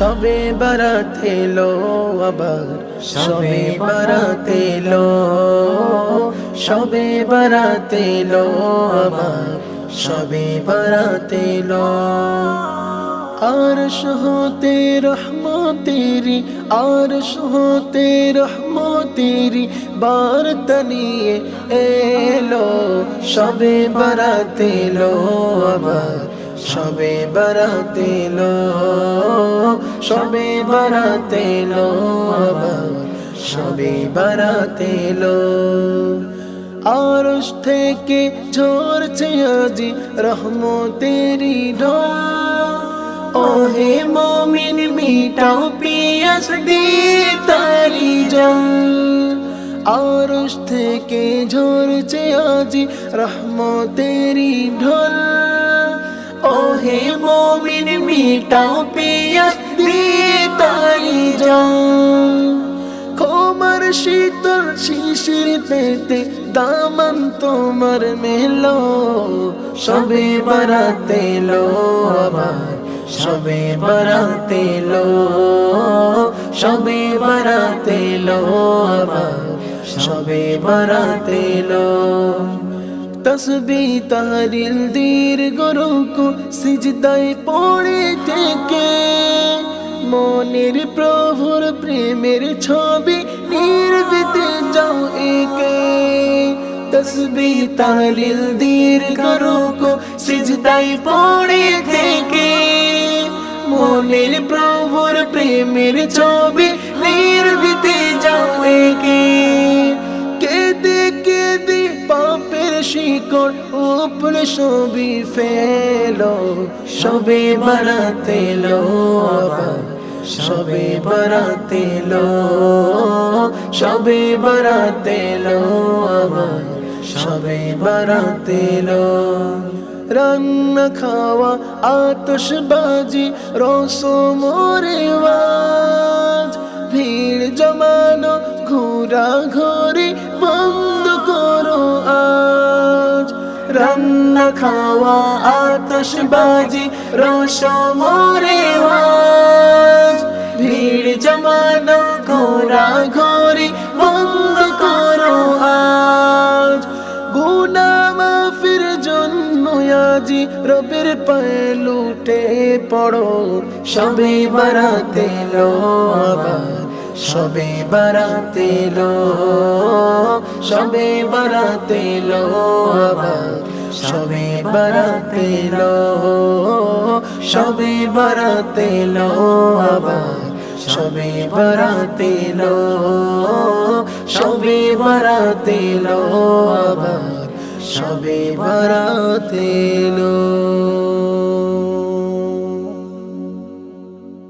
বারাতে লো আবার, সবে বারাতে লো সবে বারাতে লো আবার, সবে বারাতে লো আরশ হতে রহমতেরি আর হতে রহমতেরি, বার্তা নিয়ে এলো, সবে বারাতে লো আবার সবে বারাতে লো সবে বারাতে লো সবে বারাতে লো আরশ থেকে ঝরছে আজি রহমতেরি ঢল। ওহে মমিন, মিটাও পিয়াস দি তারি জল। আরশ থেকে ঝরছে আজি রহমতেরি ঢল। ওহে মমিন, মিটাও পিয়াস দি তারি জল কোমর শীতল শিশির পেতে দামন তোমার মেলো। সবে বারাতে লো আবার, সবে বারাতে লো সবে বারাতে লো আবার, সবে বারাতে লো তসবি তাহরিল দীর গরুকু সিজদায় পড়ে থেকে। মনের প্রভুর প্রেমের ছবি নির্বিতে যাও একে। তসবি তাহরিল দীর গরুকু সিজদায় পড়ে থেকে। মনের প্রভুর প্রেমের ছবি শিকড় উপরে ছবি ফেলো সবে বারাতে লো সবে বারাতে লো সবে বারাতে লো সবে বারাতে লো রান্না খাওয়া, আতশবাজি রসমরে ওয়াজ ভিড় জমানো, ঘোরা ঘুরি রান্না খাওয়া, আতশবাজি, রসমরে ভিড় জমানো ঘোরা ঘুরি বন্ধ করো আজ। গুনা মাফির জন্য আজি রবের পায়ে লুটে পড়ো। সবে বারাতে লো আবার, সবে বারাতে লো সবে বারাতে লো আবার, সবে বারাতে লো, সবে বারাতে লো আবার, সবে বারাতে লো, সবে বারাতে লো আবার, সবে বারাতে লো।